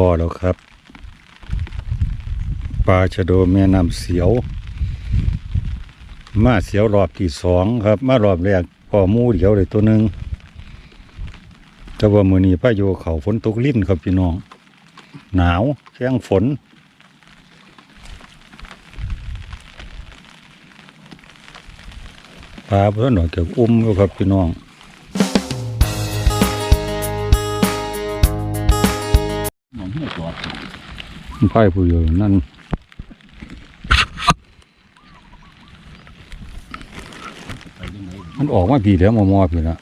พอแล้วครับปลาชะโดแม่น้ำเสียว มาเสียวรอบที่สองครับ มารอบแรกพอมูเดียวเลยตัวหนึ่งแต่ว่ามือนี้ป้าโยเขาฝนตกลิ้นครับพี่น้อง หนาวแข้งฝน ปลาเพื่อนหน่อยเกี่ยวอุ้มอยู่ครับพี่น้อง องที่จอดไพ่ผู้อยู่นั่นไปยังไงมันออกมาผีเดี๋ยวมอมอผีละ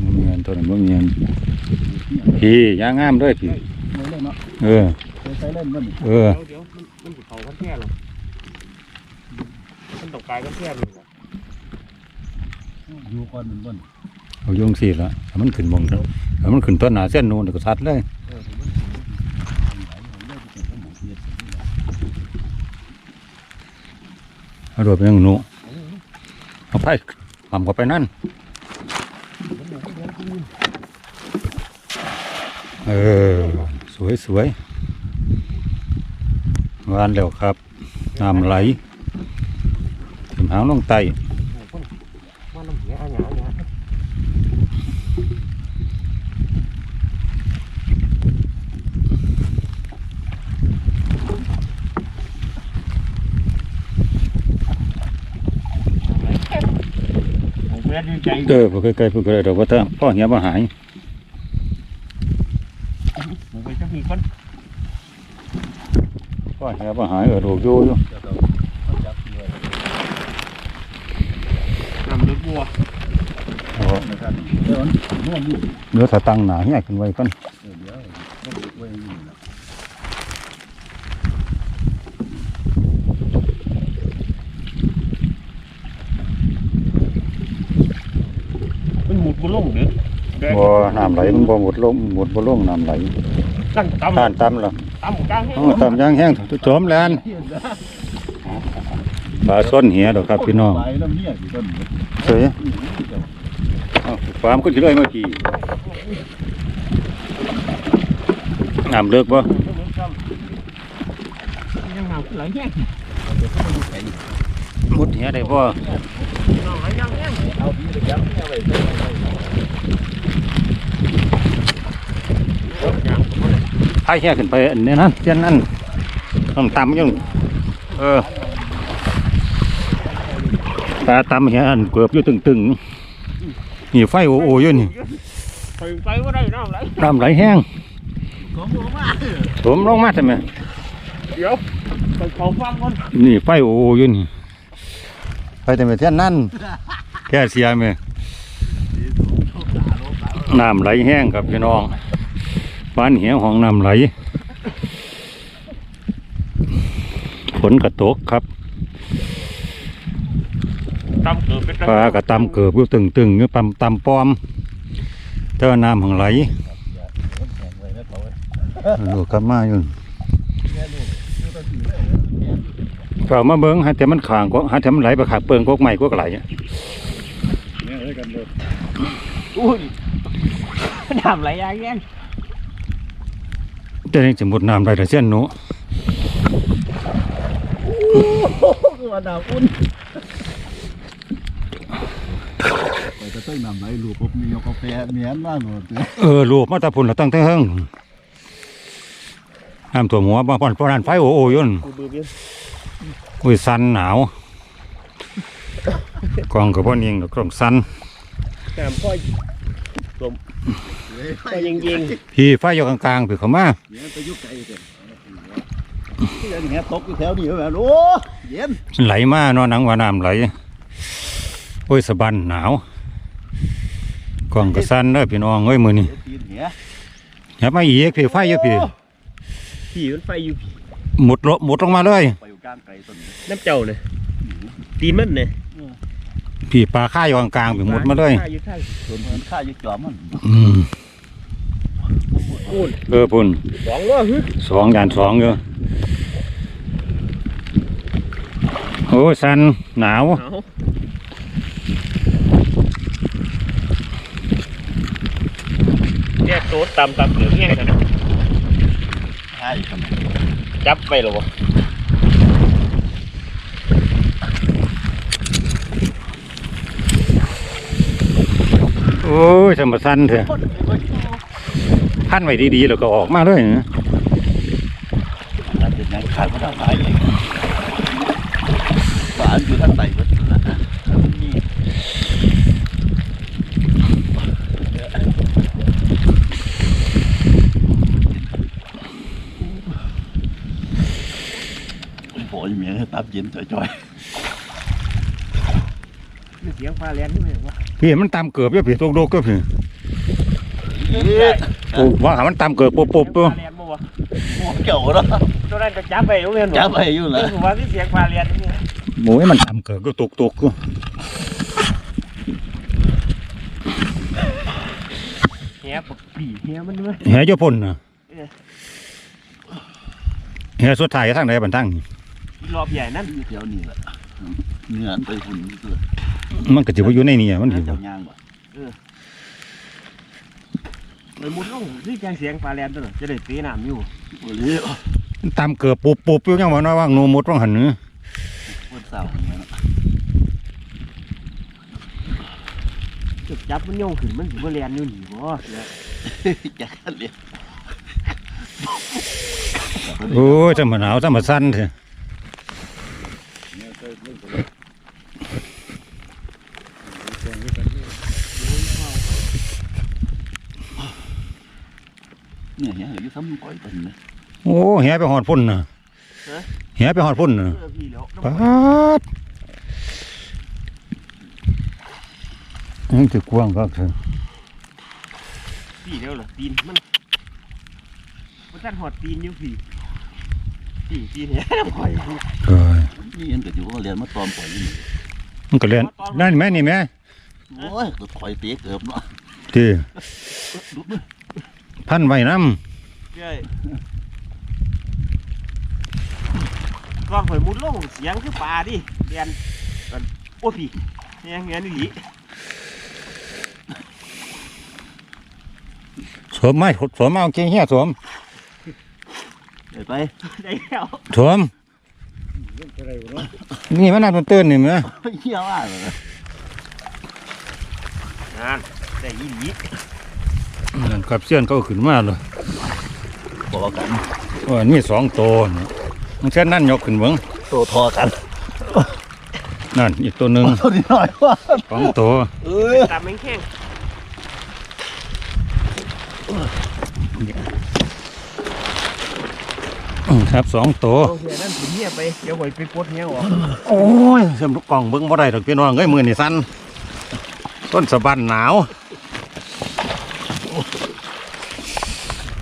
มันเงียนตัวนั้นมันเงียนผียางงามด้วยผีไม่เล่นเนาะเออเคยใช้เล่นมันเออเดี๋ยวเดี๋ยวมันมันสิเขากันแค่หรอมันตกกายกันแค่หนึ่งอะอยู่ก่อนมันบนเอาโยงสีละให้มันขึ้นมองเถอ มันขึ้นต้นหนาเส้นนูนเด็ก็ทัดเลยเอาโดดไปยังหนูเอาไพ่ทำเข้าไปนั่น เออ สวยสวยๆวานแล้วครับ น้ำไหลถึงหางลงไต ว่าน้ำเสียอาหยาอาหยาผ มแม่ดีใจเออพอใกล้ๆพอใกล้ๆดอกว่าถ้าพ่อเหี้ยบ่หายผมไปจะมีคนพ่อเหี้ยบ่หายเออโดดอยู่อยู่จะต้องจับเลยนำรถบัวเอานะครับเดี๋ยวน่วมอยู่เดี๋ยวถ้าตั้งหนาเหี้ยขึ้นไว้ก่อน เดี๋ยวต้องไว้อยู่นะ มันหมุดบุลงเด้อแดง บ่ น้ำไหลมันบ่หมดลงหมดบ่ลงน้ำไหลตั้งต่ำท่านต่ำแล้วต่ำกลางให้เออต่ำยางแห้งจมแลนปลาส้นเหี้ยดอกครับพี่น้องไปน้ำเหี้ยอยู่ต้นเสยเอาฟาร์มก็สิเลยเมื่อกี้น้ำเลิกบ่ยังหาไหลแห้งมุดเหี้ยได้บ่ น้องไหลยังแห้ง เอา พี่ไปจับเอาไว้พายเหี้ยขึ้นไปอันนี้นะเส้นนั้นต้องต่ำอยู่เออปลาต่ำเหี้ยอันเกือบอยู่ตึงๆนี่ไฟโอโออยู่นี่ไปไปว่าได้น้ำไหลน้ำไหลแห้งของผมมาผมลงมาใช่ไหมเดี๋ยวไปเขาฟังก่อนนี่ไฟโอโออยู่นี่ไปแต่ไม่เท่านั้นแค่เสียไหมน้ำไหลแห้งครับพี่น้อง บ้านเหี่ยวห้องน้ำไหลฝนกระตกครับตำเกิดเป็นปลากระตำเกิบอยู่ตึงๆอยู่ตำตำปอมเจ้าน้ำของไหลแข็งไว้แล้วเขาลูกกลับมาอยู่แค่ลูกลูกต้องถือเลยเปล่ามาเบิ้งหาแต่มันขางก็หาแต่มันไหลไปขางเปิงกกใหม่กกไหลเนี่ยเลยกันเลยอุ้ยน้ำไหลยังแห้งเจะนี่จะหมดน้ำไหลแต่เส้นหนูคือว่าดาวอุ่นไปจะต้นน้ำไหลลูกผมมีกาแฟเมียนมากหมดเลยเออลูกมาแตาพุ่นละตั้งแต่เฮิงน้ำตัวหัวบางปอนปอนนั้นไฟโอโออยนกูเบื่อเบี้ยอุ้ยสันหนาวกองกับพ่อเนียงดอกกล่องสันน้ำพ่อยพ่ อยยิงยิงพี่ไฟอยู่กลางๆพี่เขามาเย็นไปยุกไก่เถอะที่เงี้ยตกอยู่แถวนี้แบบโอ้เย็นไหลมาเนอนหนังว่าน้ำไหลโอ้ยสะบันหนาวกองกับสันเด้อพี่น้องเอ้ยมือนี่ตีนเหี้ยอย่ามาอีกพี่ไฟเยอะพี่ผีมันไฟอยู่ผีหมุดลหมุดลงมาเลยไปอยู่กลางไก่ต้นนี้น้ำเจ้าเนี่ยตีนมันเนี่ยพี่ปลาข้าอยู่กลางๆพี่หมุดมาเลยอยู่ข้างส่วนเหมือนข้ายึดจอมมันอืมปูน เออพุ่นสองว่าฮึสองยานสองอยู่โอ้ยสันหนาวเอาแยกโดดตำตำเหลืองแห้งกันใช่ครับจับไปหรอวะโอ้ยสมบัติสั้นเถอะ พันไว้ดีๆแล้วก็ออกมาเลยนะนั่นเป็นยังขาดมาทางไหนเองฝานอยู่ทางไหนวะนี่โอ้ยเมียตับเย็นจ่อยมีเสียงฟ้าแรงขึ้นไหมวะพี่มันตามเกือบอยู่พี่ตกโดกก็พี่ๆ โอ้ว่าหามันตามเกือบปุ๊บปุ๊บปุ๊บฟ้าแรงบ่วะโอ้เกี่ยวแล้วตัวนั้นก็จับไปโรงเรียนจับไปอยู่เลนะยผมว่ามีเสียงฟ้าแรงนี่โอ้ยมันตามเกือบก็ตกตกก็เฮียปกปีเฮียมันด้วยแห่เจ้าพ่นนะแห่สุดท้ายทางไหนบันทั้งรอบใหญ่นั่นอยู่แถวนี้แหละเนื้อไปหุ่นเกลือมันก็จะไปอยู่ในนี่อะมันเนื้สิอเจ้าย่างบ่ เลยมุดลงที่แกงเสียงฟ้าแรงตัวนั้นจะได้ตีน้ำอยู่โอ้ยมันตามเกือบปุ๊บปุ๊บอยู่ยังบ่น้อยว่างหนูหมดว่างหันเนื้อคนเศร้าเนี่ยนะจุดจับมันโยงขึ้นมันถือว่าแรงอยู่หนีบ่เนี่ยอยากกันเลยโอ้ยจะมาหนาวจะมาสั้นเถอะ เนี่ยเนี่ ยอยู่ซ้ำก้อยเป็นนะโอ้แห่ไปหอดพ่นน่ะแห่ไปหอดพ่นน่ะเออพี่แล้วปาดยังจะกว้างก็เถอะพี่แล้วเหรอตีนมันมันตัดหอดตีนอยู่พี่พี่ตีนเนี่ยปล่อยเอ้ยนี่เอ็นก็อยู่ก็เรียนมาตอมปล่อยนี่มันก็เล่นนั่นแม่นี่แม่โอ้ยก็ถอยเตะเกือบเนาะที่ดูมือ พันไว้น้ใช่ก็ข่อยมุดลงเสียงคือปลาดิเรียนกันโอ้พี่เนี่ยเงี้ยนี่หลีำสวมไหมสวมเอาเกงเหี้ยสวมเดี๋ยวไปได้แล้วสวมนี่มันน่าตื่นเต้นนี่มั้ยเหี้ยว่าเลยนั่นได้อีหลี นั่นกับเสี้ยนเขาขึ้นมาเลยบอกกันว่ามีสองตัวนี่มันเช่นนั่นยกขึ้นเบิ้งโตทอกันนั่นอีกตัวหนึ่งตัวนี้หน่อยว่าสองตัวเออตามแมงแข้งอืมครับสองตัวโอเคนั่นถึงเงียไปเดี๋ยวข่อยไปปลดเงี้ยออกโอ้ยเสมลูกกล่องเบิ้งบ่ได้ดอกพี่น้องเอ้ยมือนี่สั้นต้นสะบันหนาว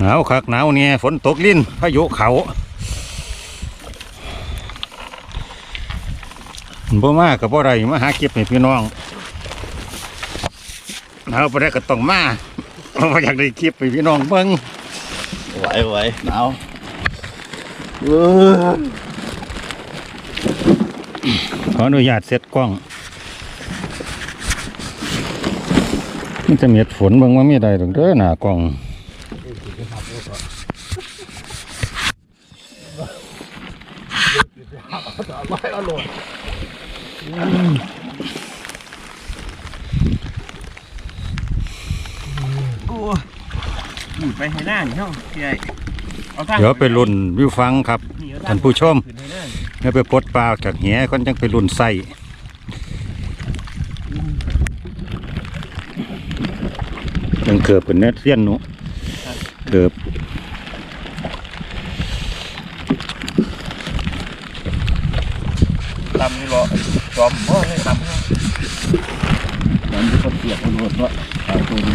หนาวคักหนาวเนี่ยฝนตกลิ้นพายุเขาบ่มากับบ่ได้มาหาเก็บให้พี่น้องหนาวบ่ได้ก็ต้องมาเพราะว่าอยากได้คลิปให้พี่น้องเบิ่งไหวไหวหนาวเออขออนุญาตเซ็ตกล้องมันจะเมียดฝนเบิ่งว่ามีใดดอกเด้อหน้ากล้อง กูนี่ไปให้หน้านี่เนาะพี่ไอ้เอาทางเดี๋ยวไปรุ่นวิวฟังครับนี่เอทงท่านผู้ชม ขึ้นให้หน้าเดี๋ยวไปปลดปลาจากแหคนจังไปรุ่นไส้ยังเกือบเป็นเน็ตเสี้ยนหนูเกือบ ตำนี่รอ จอมพ่อให้ตำให้มันจะเปียกมันหมดว่าเอาตัวนี้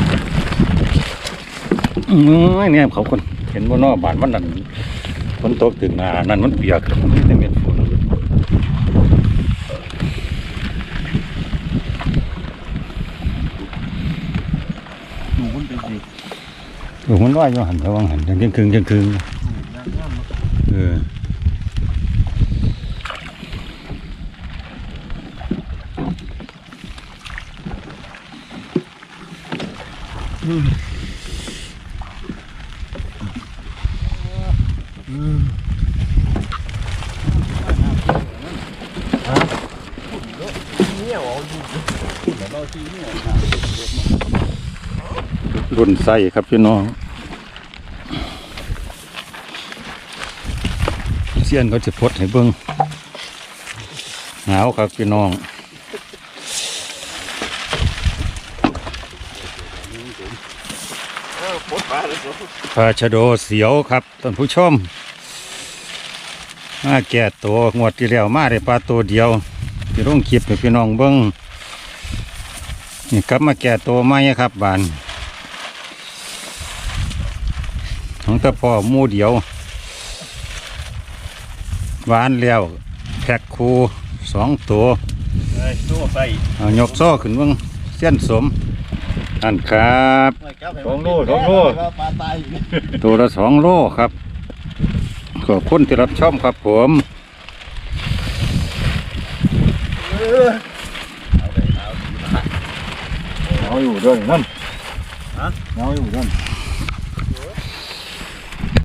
อื้อเนี่ยเขาคนเห็นว่านอบานวันนั้นฝนตกถึงหนานั่นมันเปียกมีแต่เม็ดฝนดูมันเป็นสิเออมันว่าอยู่หันระวังหันยังคืงจังคืงน้ำน้ำมันเออ รุ่นไส้ครับพี่น้องเสี้ยนเขาจะพดให้เบิ้งหนาวครับพี่น้อง ดปลาเลยสิปลาชะโดเสียวครับท่านผู้ชม มาแก่ตัวงวดที่แล้วมาได้ปลาตัวเดียวพี่ร่งคลิปให้พี่น้องเบิ้งนี่กลับมาแก่ตัวไหมครับบานของตะพ่อหมูเดียวหวานแล้วแพ็คคูสองตัวเอ้ยตัวใส่เอายกโซ่ขึ้นเบิ้งเส้นสมอันครับ ปลาตายตัวละสองโลครับขอบคุณที่รับชมครับผม เอาอยู่ด้วยนั่นฮะเอาอยู่ด้วย